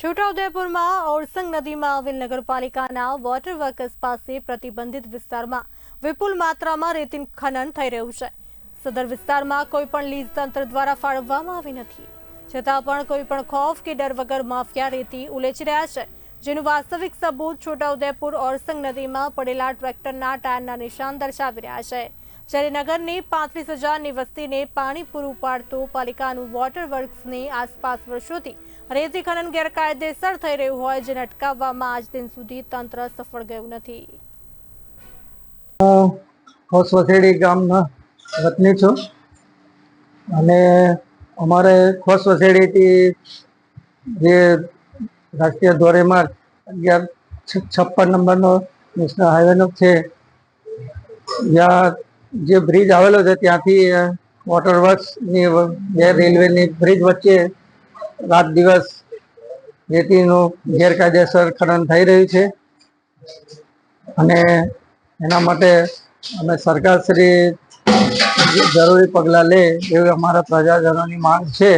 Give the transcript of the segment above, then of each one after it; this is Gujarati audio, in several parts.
છોટાઉદેપુરમાં ઓરસંગ નદીમાં આવેલ નગરપાલિકાના વોટર વર્કર્સ પાસે પ્રતિબંધિત વિસ્તારમાં વિપુલ માત્રામાં રેતી ખનન થઈ રહ્યું છે. સદર વિસ્તારમાં કોઈ પણ લીઝ તંત્ર દ્વારા ફાળવવામાં આવી નથી. છતાં પણ કોઈ પણ ખોફ કે ડર વગર માફિયા રેતી ઉલેચી રહ્યા છે, જેનું વાસ્તવિક સબૂત છોટાઉદેપુર ઓરસંગ નદીમાં પડેલા ટ્રેક્ટરના ટાયરના નિશાન દર્શાવી રહ્યા છે. જ્યારે નગરની પાંત્રીસ હજારની વસ્તીને પાણી પૂરું પાડતું પાલિકાનું વોટર વર્ક્સની આસપાસ વર્ષોથી રેતી ખનન ગેરકાયદેસર થઈ રહ્યું હોય, જેને અટકાવવામાં આજ દિન સુધી તંત્ર સફળ ગયું નથી. ખોસ વસેડી ગામના વતની છું અને અમારે ખોસ વસેડીથી જે રાષ્ટ્રીય ધોરીમાર્ગ અગિયાર, છપ્પન નંબરનો નેશનલ હાઈવેનો છે, જ્યાં જે બ્રિજ આવેલો છે, ત્યાંથી વોટર વર્ક્સની બે રેલવેની બ્રિજ વચ્ચે રાત દિવસ રેતીનું ગેરકાયદેસર ખનન થઈ રહ્યું છે. અને એના માટે અમે સરકારશ્રી જરૂરી પગલાં લે એવી અમારા પ્રજાજનોની માંગ છે.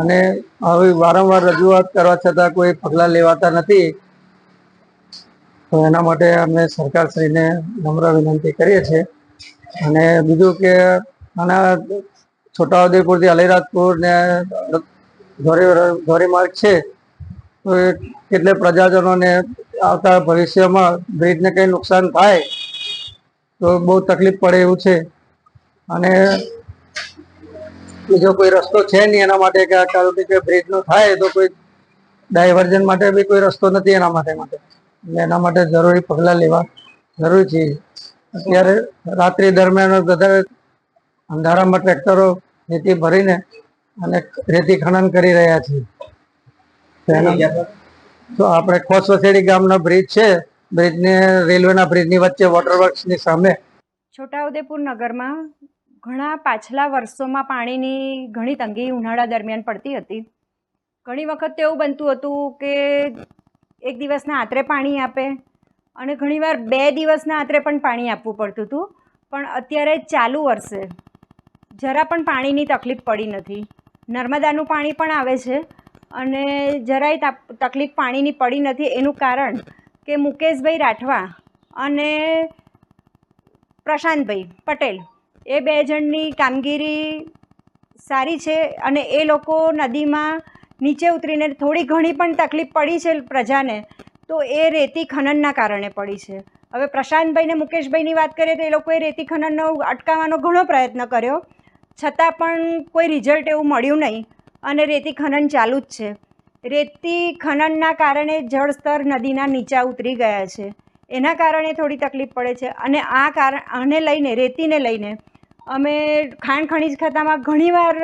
અને હવે વારંવાર રજૂઆત કરવા છતાં કોઈ પગલાં લેવાતા નથી. તો એના માટે અમે સરકારશ્રીને નમ્ર વિનંતી કરીએ છીએ. અને બીજું કે આના છોટાઉદેપુરથી અલીરાજપુર ને ધોરી ધોરીમાર્ગ છે, તો કેટલે પ્રજાજનોને આવતા ભવિષ્યમાં બ્રિજને કંઈ નુકસાન થાય, તો બહુ તકલીફ પડે એવું છે. અને બીજો કોઈ રસ્તો છે નહીં એના માટે કે આ કારો કે બ્રિજનો થાય તો કોઈ ડાયવર્ઝન માટે બી કોઈ રસ્તો નથી એના માટે માટે. એટલે એના માટે જરૂરી પગલાં લેવા જરૂરી છે. અત્યારે રાત્રિ દરમિયાન બધા અંધારામાં ટ્રેક્ટરો રેતી ભરીને અને રેતી ખનન કરી રહ્યા છે તો આપણે ખોસવસેડી ગામનો બ્રિજ છે. બ્રિજને, રેલવેના બ્રિજની વચ્ચે વોટર વર્ક્સની સામે. છોટાઉદેપુર નગરમાં ઘણા પાછલા વર્ષોમાં પાણીની ઘણી તંગી ઉનાળા દરમિયાન પડતી હતી. ઘણી વખત એવું બનતું હતું કે એક દિવસના આતરે પાણી આપે અને ઘણીવાર બે દિવસના આત્રે પણ પાણી આપવું પડતું હતું. પણ અત્યારે ચાલુ વર્ષે જરા પણ પાણીની તકલીફ પડી નથી. નર્મદાનું પાણી પણ આવે છે અને જરાય તકલીફ પાણીની પડી નથી એનું કારણ કે મુકેશભાઈ રાઠવા અને પ્રશાંતભાઈ પટેલ એ બે જણની કામગીરી સારી છે અને એ લોકો નદીમાં નીચે ઉતરીને થોડી ઘણી પણ તકલીફ પડી છે પ્રજાને. તો એ રેતી ખનનના કારણે પડી છે. હવે પ્રશાંતભાઈ ને મુકેશભાઈની વાત કરીએ તો એ લોકોએ રેતી ખનનનો અટકાવવાનો ઘણો પ્રયત્ન કર્યો. છતાં પણ કોઈ રિઝલ્ટ એવું મળ્યું નહીં અને રેતી ખનન ચાલુ જ છે. રેતી ખનનના કારણે જળસ્તર નદીના નીચા ઉતરી ગયા છે. એના કારણે થોડી તકલીફ પડે છે અને આ કારણ આને લઈને, રેતીને લઈને અમે ખાણ ખનીજ ખાતામાં ઘણીવાર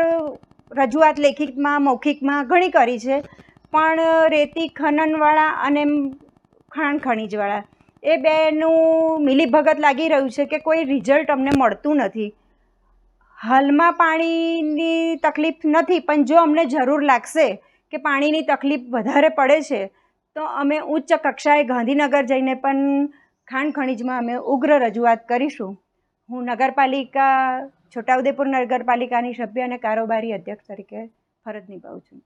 રજૂઆત લેખિતમાં, મૌખિકમાં ઘણી કરી છે. પણ રેતી ખનનવાળા અને ખાણ ખનીજવાળા, એ બેનું મિલીભગત લાગી રહ્યું છે કે કોઈ રિઝલ્ટ અમને મળતું નથી. હાલમાં પાણીની તકલીફ નથી, પણ જો અમને જરૂર લાગશે કે પાણીની તકલીફ વધારે પડે છે, તો અમે ઉચ્ચ કક્ષાએ ગાંધીનગર જઈને પણ ખાણ ખનીજમાં અમે ઉગ્ર રજૂઆત કરીશું. હું નગરપાલિકા, છોટાઉદેપુર નગરપાલિકાની સભ્ય અને કારોબારી અધ્યક્ષ તરીકે ફરજ નિભાવું છું.